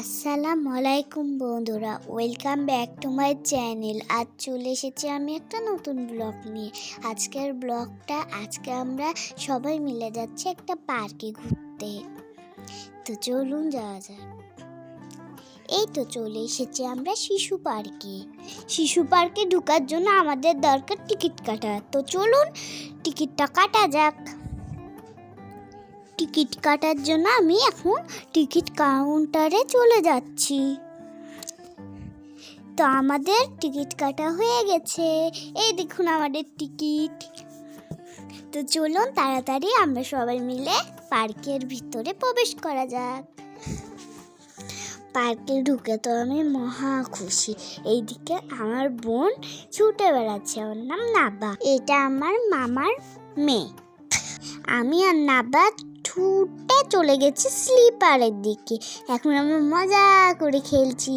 আসসালামু আলাইকুম বন্ধুরা। Welcome back to my channel আজ চলে এসেছি আমি একটা নতুন ব্লগ নিয়ে। আজকের ব্লগটা আজকে আমরা সবাই মিলে যাচ্ছি একটা পার্কে ঘুরতে। তো চলুন যাওয়া যাক। এই তো চলে এসেছি আমরা শিশু পার্কে। শিশু পার্কে ঢোকার জন্য আমাদের দরকার টিকিট কাটা। তো চলুন, টিকিটটা কাটা যাক। টিকিট কাটার জন্য আমি এখন টিকিট কাউন্টারে চলে যাচ্ছি। তো আমাদের টিকিট কাটা হয়ে গেছে। এই দেখুন আমাদের টিকিট। তো চলুন তাড়াতাড়ি আমরা সবাই মিলে পার্কের ভিতরে প্রবেশ করা যাক। পার্কে ঢুকে তো আমি মহা খুশি। এইদিকে আমার বোন ছুটে বেড়াচ্ছে। ওর নাম নাবা এটা আমার মামার মেয়ে। আমি আর নাবা ছুটে চলে গেছি স্লিপারের দিকে। এখন আমরা মজা করে খেলছি।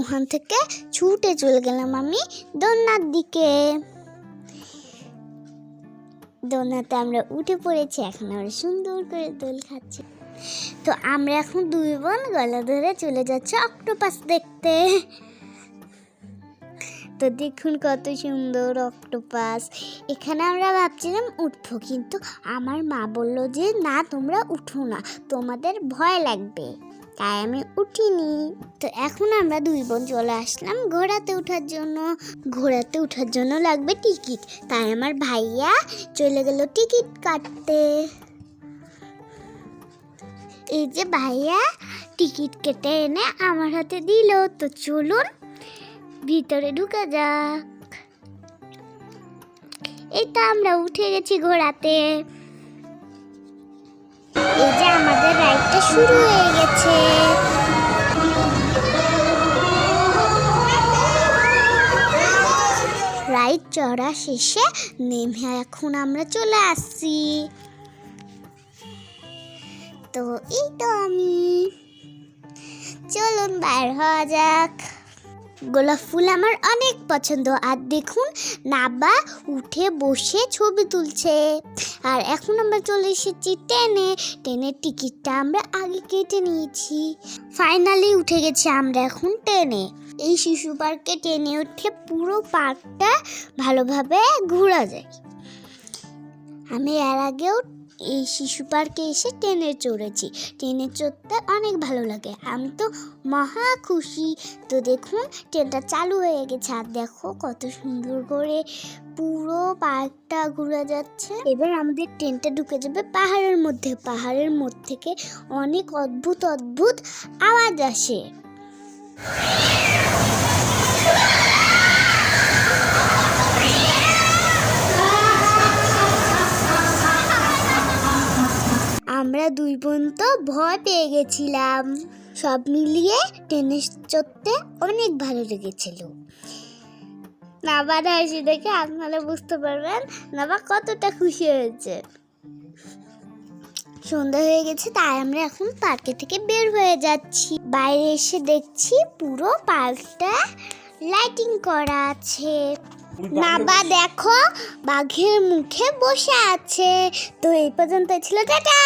ওখান থেকে ছুটে চলে গেলাম আমি দোলনার দিকে। দোলনাতে আমরা উঠে পড়েছি, এখন আমরা সুন্দর করে দোল খাচ্ছি। তো আমরা এখন দুই বোন গলা ধরে চলে যাচ্ছি অক্টোপাস দেখতে। তো দেখুন কত সুন্দর অক্টোপাস। এখানে আমরা ভাবছিলাম উঠবো, কিন্তু আমার মা বলল যে, না, তোমরা উঠো না, তোমাদের ভয় লাগবে। তাই আমি উঠিনি। তো এখন আমরা দুই বোন চলে আসলাম ঘোড়াতে ওঠার জন্য। ঘোড়াতে ওঠার জন্য লাগবে টিকিট। তাই আমার ভাইয়া চলে গেল টিকিট কাটতে। এই যে ভাইয়া, টিকিট কেটে এনে আমার হাতে দিল। তো চলুন ভিতরে ঢুকে যাক। এটা আমরা উঠে গেছি ঘোড়াতে। এই যে আমাদের রাইডটা শুরু হয়ে গেছে। রাইড চড়া শেষে নেমে এখন আমরা চলে আসছি। তো এই তো আমি। চলুন বাইর হওয়া যাক। গোলাপ ফুল আমার অনেক পছন্দ। আর দেখুন নাবা উঠে বসে ছবি তুলছে। আর এখন আমরা চলে এসেছি ট্রেনে ট্রেনের টিকিটটা আমরা আগে কেটে নিয়েছি। ফাইনালি উঠে গেছি আমরা এখন ট্রেনে এই শিশু পার্কে ট্রেনে উঠে পুরো পার্কটা ভালোভাবে ঘোরা যায়। আমি এর আগেও এই শিশু পার্কে এসে ট্রেনে চড়েছি। ট্রেনে চড়তে অনেক ভালো লাগে। আমি তো মহা খুশি। তো দেখুন, ট্রেনটা চালু হয়ে গেছে। আর দেখো কত সুন্দর করে পুরো পার্কটা ঘুরে যাচ্ছে। এবার আমাদের ট্রেনটা ঢুকে যাবে পাহাড়ের মধ্যে। পাহাড়ের মধ্যে থেকে অনেক অদ্ভুত অদ্ভুত আওয়াজ আসে। আমরা দুই বোন তো ভয় পেয়ে গেছিলাম। সব মিলিয়ে টেনিস চড়তে অনেক ভালো লেগেছিল। নাবার হাসি দেখে আপনারা বুঝতে পারবেন, নাবা কতটা খুশি হয়েছে। সন্ধ্যা হয়ে গেছে, তাই আমরা এখন পার্কে থেকে বের হয়ে যাচ্ছি। বাইরে এসে দেখছি পুরো পার্কটা লাইটিং করা আছে। নাবা দেখো, বাঘের মুখে বসে আছে। তো এই পর্যন্ত ছিল, টাটা!